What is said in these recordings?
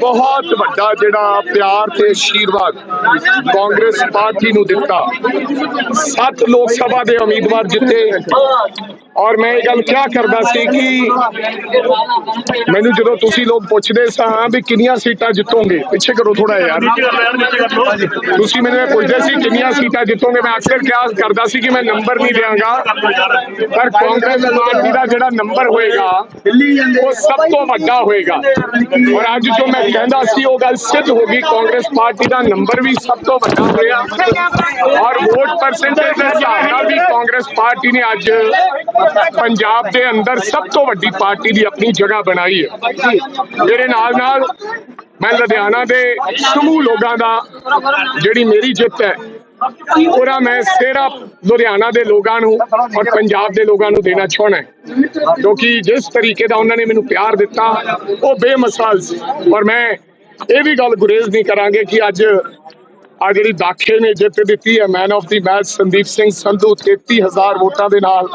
ਬਹੁਤ ਵੱਡਾ ਜਿਹੜਾ ਪਿਆਰ ਤੇ ਆਸ਼ੀਰਵਾਦ ਕਾਂਗਰਸ ਪਾਰਟੀ ਨੂੰ ਦਿੱਤਾ। ਸੱਤ ਲੋਕ ਸਭਾ ਦੇ ਉਮੀਦਵਾਰ ਜਿੱਤੇ। ਔਰ ਮੈਂ ਇਹ ਗੱਲ ਕਿਹਾ ਕਰਦਾ ਸੀ ਕਿ ਮੈਨੂੰ ਜਦੋਂ ਤੁਸੀਂ ਲੋਕ ਪੁੱਛਦੇ ਸਾਂ ਵੀ ਕਿੰਨੀਆਂ ਸੀਟਾਂ ਜਿੱਤੋਗੇ, ਪਿੱਛੇ ਕਰੋ ਥੋੜਾ ਯਾਰ। ਤੁਸੀਂ ਮੈਨੂੰ ਇਹ ਪੁੱਛਦੇ ਸੀ ਕਿੰਨੀਆਂ ਸੀਟਾਂ ਜਿੱਤੋਗੇ, ਮੈਂ ਅਕਸਰ ਕਿਹਾ ਕਰਦਾ ਸੀ ਕਿ ਮੈਂ ਨੰਬਰ ਨਹੀਂ ਦਿਆਂਗਾ। ਪਰ ਕਾਂਗਰਸ ਪਾਰਟੀ ਦਾ ਜਿਹੜਾ ਨੰਬਰ ਹੋਏਗਾ, ਉਹ ਸਭ ਤੋਂ ਵੱਡਾ ਹੋਏਗਾ। ਔਰ ਅੱਜ ਜੋ ਮੈਂ ਕਹਿੰਦਾ ਸੀ, ਉਹ ਗੱਲ ਸਿੱਧ ਹੋ ਗਈ। ਕਾਂਗਰਸ ਪਾਰਟੀ ਦਾ ਨੰਬਰ ਵੀ ਸਭ ਤੋਂ ਵੱਡਾ ਹੋਇਆ। ਔਰ ਵੋਟ ਪਰਸੈਂਟੇਜ ਦੇ ਹਿਸਾਬ ਨਾਲ ਵੀ ਕਾਂਗਰਸ ਪਾਰਟੀ ਨੇ ਅੱਜ ਪੰਜਾਬ ਦੇ ਅੰਦਰ ਸਭ ਤੋਂ ਵੱਡੀ ਪਾਰਟੀ ਦੀ ਆਪਣੀ ਜਗ੍ਹਾ ਬਣਾਈ ਹੈ। ਮੇਰੇ ਨਾਲ ਨਾਲ ਮੈਂ ਲੁਧਿਆਣਾ ਦੇ ਸਮੂਹ ਲੋਕਾਂ ਦਾ, ਜਿਹੜੀ ਮੇਰੀ ਜਿੱਤ ਹੈ ਪੂਰਾ ਮੈਂ ਸਿਹਰਾ ਲੁਧਿਆਣਾ ਦੇ ਲੋਕਾਂ ਨੂੰ ਔਰ ਪੰਜਾਬ ਦੇ ਲੋਕਾਂ ਨੂੰ ਦੇਣਾ ਚਾਹੁੰਦਾ ਕਿਉਂਕਿ ਜਿਸ ਤਰੀਕੇ ਦਾ ਉਹਨਾਂ ਨੇ ਮੈਨੂੰ ਪਿਆਰ ਦਿੱਤਾ, ਉਹ ਬੇਮਿਸਾਲ ਸੀ। ਔਰ ਮੈਂ ਇਹ ਵੀ ਗੱਲ ਗੁਰੇਜ਼ ਨਹੀਂ ਕਰਾਂਗੇ ਕਿ ਅੱਜ ਆ ਜਿਹੜੀ ਦਾਖੇ ਨੇ ਜਿੱਤ ਦਿੱਤੀ ਹੈ man of the match Sandeep Singh Sandhu 33000 ਵੋਟਾਂ ਦੇ ਨਾਲ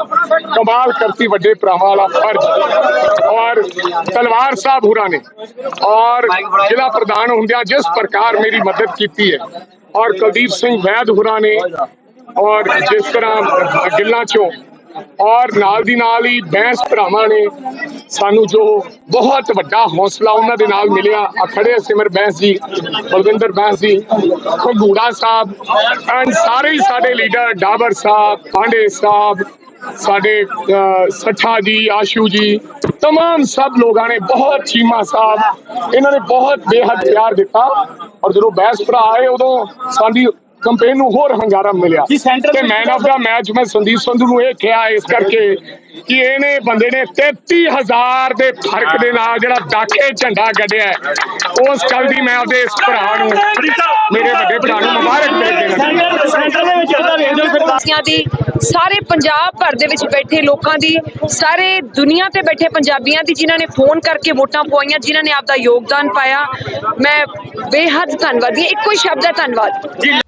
ਕਮਾਲ ਕਰਤੀ ਵੱਡੇ ਭਰਾਵਾਂ ਵਾਲਾ ਫਰਜ਼। ਔਰ ਤਲਵਾਰ ਸਾਹਿਬ ਹੁਰਾਂ ਨੇ ਔਰ ਜ਼ਿਲ੍ਹਾ ਪ੍ਰਧਾਨ ਹੁੰਦਿਆਂ ਜਿਸ ਪ੍ਰਕਾਰ ਮੇਰੀ ਮਦਦ ਕੀਤੀ ਹੈ ਔਰ ਕੁਲਦੀਪ ਸਿੰਘ ਵੈਦ ਹੁਰਾਂ ਨੇ ਔਰ ਜਿਸ ਤਰ੍ਹਾਂ ਗਿੱਲਾਂ ਚੋਂ ਔਰ ਨਾਲ ਦੀ ਨਾਲ ਹੀ ਬੈਂਸ ਭਰਾਵਾਂ ਨੇ ਸਾਨੂੰ ਜੋ ਬਹੁਤ ਵੱਡਾ ਹੌਸਲਾ ਉਹਨਾਂ ਦੇ ਨਾਲ ਮਿਲਿਆ। ਆ ਖੜੇ ਸਿਮਰ ਬੈਂਸ ਜੀ, ਬਲਵਿੰਦਰ ਬੈਂਸ ਜੀ, ਖੰਗੂੜਾ ਸਾਹਿਬ ਐਂਡ ਸਾਰੇ ਹੀ ਸਾਡੇ ਲੀਡਰ ਡਾਬਰ ਸਾਹਿਬ, ਪਾਂਡੇ ਸਾਹਿਬ, ਸਾਡੇ ਸੱਠਾ ਜੀ, ਆਸ਼ੂ ਜੀ तमाम ਸਭ ਲੋਕਾਂ ਨੇ ਬਹੁਤ ਚੀਮਾ ਸਾਹਿਬ ਇਹਨਾਂ ਨੇ ਬਹੁਤ ਬੇਹੱਦ ਪਿਆਰ ਦਿੱਤਾ ਔਰ ਜਦੋਂ ਬੈਂਸ ਭਰਾ ਆਏ ਉਦੋਂ ਸਾਡੀ ਕੰਪੇਨ ਨੂੰ ਹੋਰ ਹੰਗਾਰਾ ਮਿਲਿਆ ਜੀ, center ਤੇ ਮੈਨ ਆਫ ਦਾ ਮੈਚ ਮੈਂ ਸੰਦੀਪ ਸੰਧੂ ਨੂੰ ਇਹ ਕਿਹਾ ਇਸ ਕਰਕੇ ਕਿ ਇਹਨੇ ਬੰਦੇ ਨੇ 33000 ਦੇ ਫਰਕ ਦੇ ਨਾਲ ਜਿਹੜਾ ਦਾਖੇ ਝੰਡਾ ਗੱਡਿਆ ਹੈ, ਉਸ ਗੱਲ ਦੀ ਮੈਂ ਆਪਦੇ ਇਸ ਭਰਾ ਨੂੰ ਮੇਰੇ ਵਾਸੀਆਂ ਦੀ, ਸਾਰੇ ਪੰਜਾਬ ਭਰ ਦੇ ਵਿੱਚ ਬੈਠੇ ਲੋਕਾਂ ਦੀ, ਸਾਰੇ ਦੁਨੀਆ ਤੇ ਬੈਠੇ ਪੰਜਾਬੀਆਂ ਦੀ ਜਿਨ੍ਹਾਂ ਨੇ ਫੋਨ ਕਰਕੇ ਵੋਟਾਂ ਪਵਾਈਆਂ, ਜਿਨ੍ਹਾਂ ਨੇ ਆਪਦਾ ਯੋਗਦਾਨ ਪਾਇਆ। ਮੈਂ ਬੇਹੱਦ ਧੰਨਵਾਦੀ ਹਾਂ। ਇੱਕੋ ਹੀ ਸ਼ਬਦ ਹੈ ਧੰਨਵਾਦ।